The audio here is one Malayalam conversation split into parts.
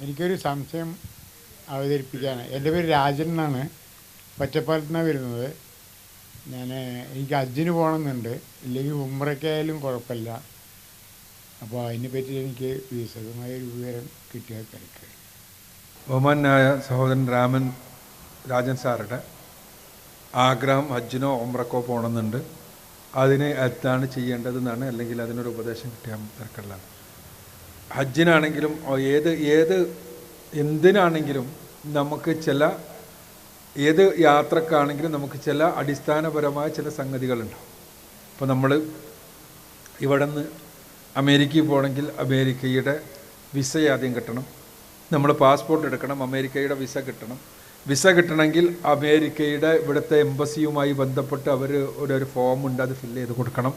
എനിക്കൊരു സംശയം അവതരിപ്പിക്കാണ് എന്റെ പേര് രാജൻ എന്നാണ്. പച്ചപ്പാലത്ത് നിന്നാണ് വരുന്നത്. ഞാൻ എനിക്ക് ഹജ്ജിന് പോകണമെന്നുണ്ട്. ഇല്ലെങ്കിൽ ഉമ്രയ്ക്കായാലും കുഴപ്പമില്ല. അപ്പോൾ അതിനെ പറ്റി എനിക്ക് വിശദമായ ഒരു വിവരം കിട്ടിയാൽ തിരക്ക്. ബഹുമാനായ സഹോദരൻ രാമൻ രാജൻ സാറുടെ ആഗ്രഹം ഹജ്ജിനോ ഉമ്രക്കോ പോകണമെന്നുണ്ട്. അതിനെ എന്താണ് ചെയ്യേണ്ടതെന്നാണ് അല്ലെങ്കിൽ അതിനൊരു ഉപദേശം കിട്ടിയാൽ തിരക്കുള്ളതാണ്. ഹജ്ജിനാണെങ്കിലും ഏത് ഏത് എന്തിനാണെങ്കിലും നമുക്ക് ചില ഏത് യാത്രക്കാണെങ്കിലും നമുക്ക് ചില അടിസ്ഥാനപരമായ ചില സംഗതികളുണ്ടാവും ഇപ്പോൾ നമ്മൾ ഇവിടെ നിന്ന് അമേരിക്കയിൽ പോകണമെങ്കിൽ അമേരിക്കയുടെ വിസ ആദ്യം കിട്ടണം. നമ്മൾ പാസ്പോർട്ട് എടുക്കണം അമേരിക്കയുടെ വിസ കിട്ടണം. വിസ കിട്ടണമെങ്കിൽ അമേരിക്കയുടെ ഇവിടുത്തെ എംബസിയുമായി ബന്ധപ്പെട്ട് അവർ ഒരു ഒരു ഫോം ഉണ്ട് അത് ഫില്ല് ചെയ്ത് കൊടുക്കണം.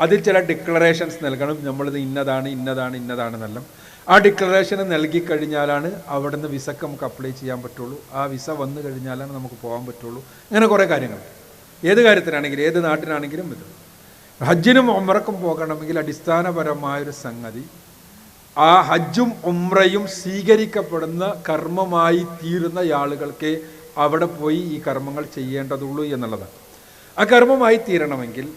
അതിൽ ചില ഡിക്ലറേഷൻസ് നൽകണം. നമ്മളിത് ഇന്നതാണ് ഇന്നതാണ് ഇന്നതാണെന്നെല്ലാം ആ ഡിക്ലറേഷൻ നൽകി കഴിഞ്ഞാലാണ് അവിടെ നിന്ന് വിസക്ക് നമുക്ക് അപ്ലൈ ചെയ്യാൻ പറ്റുള്ളൂ. ആ വിസ വന്നു കഴിഞ്ഞാലാണ് നമുക്ക് പോകാൻ പറ്റുള്ളൂ. അങ്ങനെ കുറേ കാര്യങ്ങൾ. ഏത് കാര്യത്തിനാണെങ്കിലും ഏത് നാട്ടിനാണെങ്കിലും ഇത്. ഹജ്ജിനും ഒമ്രക്കും പോകണമെങ്കിൽ അടിസ്ഥാനപരമായൊരു സംഗതി ആ ഹജ്ജും ഉമ്രയും സ്വീകരിക്കപ്പെടുന്ന കർമ്മമായി തീരുന്ന ആളുകൾക്ക് അവിടെ പോയി ഈ കർമ്മങ്ങൾ ചെയ്യേണ്ടതുള്ളൂ എന്നുള്ളതാണ്. ആ കർമ്മമായി തീരണമെങ്കിൽ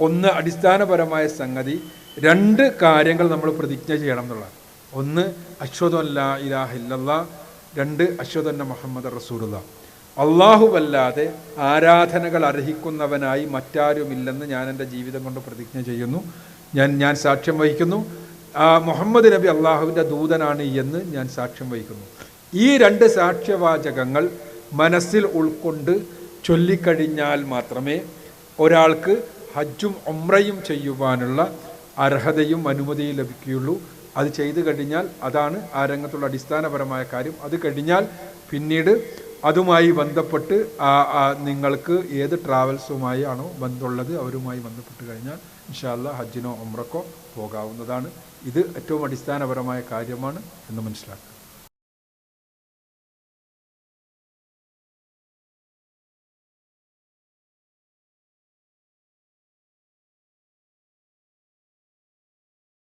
ഒന്ന് അടിസ്ഥാനപരമായ സംഗതി രണ്ട് കാര്യങ്ങൾ നമ്മൾ പ്രതിജ്ഞ ചെയ്യണം എന്നുള്ളതാണ്. ഒന്ന് അശ്വതല്ല ഇലാഹില്ല ഇലാഹ രണ്ട് അശ്വതന്ന മുഹമ്മദ് റസൂലുള്ള. അള്ളാഹുവല്ലാതെ ആരാധനകൾ അർഹിക്കുന്നവനായി മറ്റാരുമില്ലെന്ന് ഞാൻ എന്റെ ജീവിതം കൊണ്ട് പ്രതിജ്ഞ ചെയ്യുന്നു. ഞാൻ ഞാൻ സാക്ഷ്യം വഹിക്കുന്നു. മുഹമ്മദ് നബി അള്ളാഹുവിന്റെ ദൂതനാണ് എന്ന് ഞാൻ സാക്ഷ്യം വഹിക്കുന്നു. ഈ രണ്ട് സാക്ഷ്യവാചകങ്ങൾ മനസ്സിൽ ഉൾക്കൊണ്ട് ചൊല്ലിക്കഴിഞ്ഞാൽ മാത്രമേ ഒരാൾക്ക് ഹജ്ജും ഒമ്രയും ചെയ്യുവാനുള്ള അർഹതയും അനുമതിയും ലഭിക്കുകയുള്ളൂ. അത് ചെയ്തു കഴിഞ്ഞാൽ അതാണ് ആ രംഗത്തുള്ള അടിസ്ഥാനപരമായ കാര്യം. അത് കഴിഞ്ഞാൽ പിന്നീട് അതുമായി ബന്ധപ്പെട്ട് നിങ്ങൾക്ക് ഏത് ട്രാവൽസുമായി ആണോ ബന്ധമുള്ളത് അവരുമായി ബന്ധപ്പെട്ട് കഴിഞ്ഞാൽ ഇൻഷാല്ല ഹജ്ജിനോ ഒമ്രക്കോ പോകാവുന്നതാണ്. ഇത് ഏറ്റവും അടിസ്ഥാനപരമായ കാര്യമാണ് എന്ന് മനസ്സിലാക്കുക.